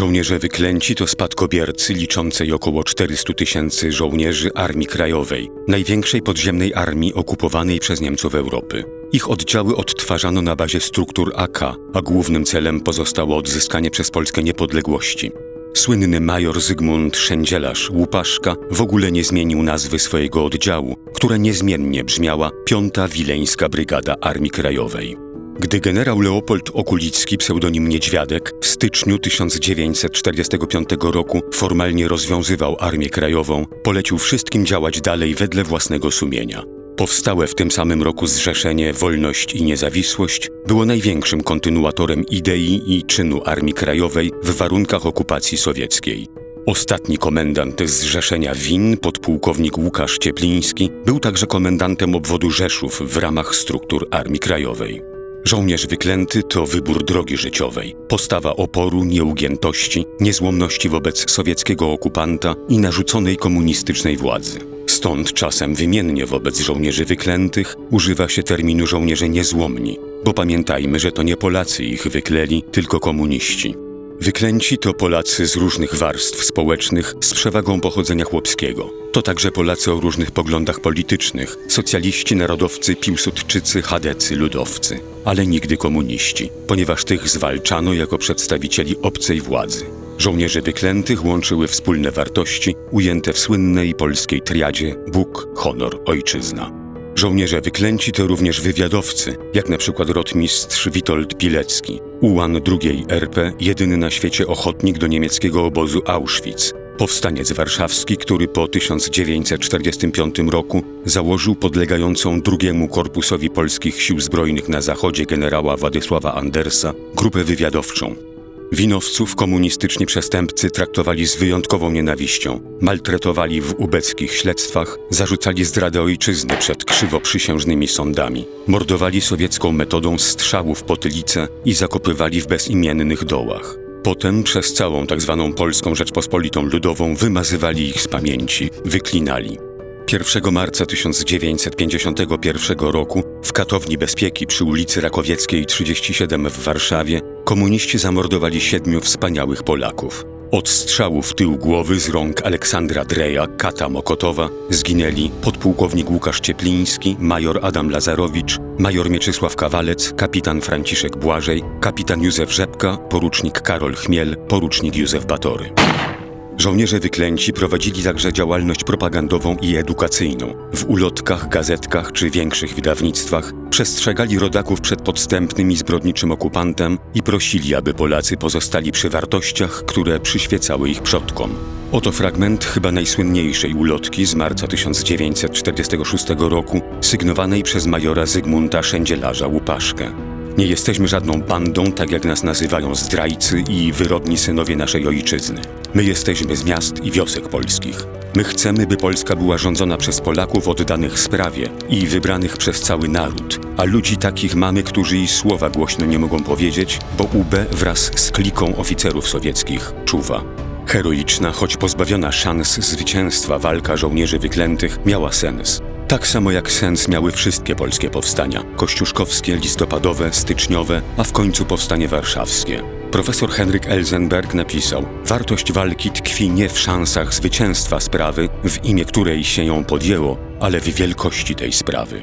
Żołnierze wyklęci to spadkobiercy liczącej około 400 tysięcy żołnierzy Armii Krajowej, największej podziemnej armii okupowanej przez Niemców Europy. Ich oddziały odtwarzano na bazie struktur AK, a głównym celem pozostało odzyskanie przez Polskę niepodległości. Słynny major Zygmunt Szędzielarz Łupaszka w ogóle nie zmienił nazwy swojego oddziału, która niezmiennie brzmiała Piąta Wileńska Brygada Armii Krajowej. Gdy generał Leopold Okulicki, pseudonim Niedźwiadek, w styczniu 1945 roku formalnie rozwiązywał Armię Krajową, polecił wszystkim działać dalej wedle własnego sumienia. Powstałe w tym samym roku Zrzeszenie Wolność i Niezawisłość było największym kontynuatorem idei i czynu Armii Krajowej w warunkach okupacji sowieckiej. Ostatni komendant Zrzeszenia WIN, podpułkownik Łukasz Ciepliński, był także komendantem obwodu Rzeszów w ramach struktur Armii Krajowej. Żołnierz wyklęty to wybór drogi życiowej, postawa oporu, nieugiętości, niezłomności wobec sowieckiego okupanta i narzuconej komunistycznej władzy. Stąd czasem wymiennie wobec żołnierzy wyklętych używa się terminu żołnierze niezłomni, bo pamiętajmy, że to nie Polacy ich wykleli, tylko komuniści. Wyklęci to Polacy z różnych warstw społecznych z przewagą pochodzenia chłopskiego. To także Polacy o różnych poglądach politycznych, socjaliści, narodowcy, piłsudczycy, chadecy, ludowcy, ale nigdy komuniści, ponieważ tych zwalczano jako przedstawicieli obcej władzy. Żołnierzy wyklętych łączyły wspólne wartości ujęte w słynnej polskiej triadzie Bóg, honor, ojczyzna. Żołnierze wyklęci to również wywiadowcy, jak na przykład rotmistrz Witold Pilecki, ułan II RP, jedyny na świecie ochotnik do niemieckiego obozu Auschwitz, powstaniec warszawski, który po 1945 roku założył podlegającą drugiemu Korpusowi Polskich Sił Zbrojnych na zachodzie generała Władysława Andersa grupę wywiadowczą. Winowców komunistyczni przestępcy traktowali z wyjątkową nienawiścią, maltretowali w ubeckich śledztwach, zarzucali zdradę ojczyzny przed krzywoprzysiężnymi sądami, mordowali sowiecką metodą strzałów w potylicę i zakopywali w bezimiennych dołach. Potem przez całą tzw. Polską Rzeczpospolitą Ludową wymazywali ich z pamięci, wyklinali. 1 marca 1951 roku w katowni bezpieki przy ulicy Rakowieckiej 37 w Warszawie komuniści zamordowali siedmiu wspaniałych Polaków. Od strzału w tył głowy z rąk Aleksandra Dreja, kata Mokotowa, zginęli podpułkownik Łukasz Ciepliński, major Adam Lazarowicz, major Mieczysław Kawalec, kapitan Franciszek Błażej, kapitan Józef Rzepka, porucznik Karol Chmiel, porucznik Józef Batory. Żołnierze wyklęci prowadzili także działalność propagandową i edukacyjną. W ulotkach, gazetkach czy większych wydawnictwach przestrzegali rodaków przed podstępnym i zbrodniczym okupantem i prosili, aby Polacy pozostali przy wartościach, które przyświecały ich przodkom. Oto fragment chyba najsłynniejszej ulotki z marca 1946 roku, sygnowanej przez majora Zygmunta Szędzielarza Łupaszkę. Nie jesteśmy żadną bandą, tak jak nas nazywają zdrajcy i wyrodni synowie naszej ojczyzny. My jesteśmy z miast i wiosek polskich. My chcemy, by Polska była rządzona przez Polaków oddanych sprawie i wybranych przez cały naród, a ludzi takich mamy, którzy i słowa głośno nie mogą powiedzieć, bo UB wraz z kliką oficerów sowieckich czuwa. Heroiczna, choć pozbawiona szans zwycięstwa walka żołnierzy wyklętych miała sens. Tak samo jak sens miały wszystkie polskie powstania kościuszkowskie, listopadowe, styczniowe, a w końcu powstanie warszawskie. Profesor Henryk Elzenberg napisał: Wartość walki tkwi nie w szansach zwycięstwa sprawy, w imię której się ją podjęło, ale w wielkości tej sprawy.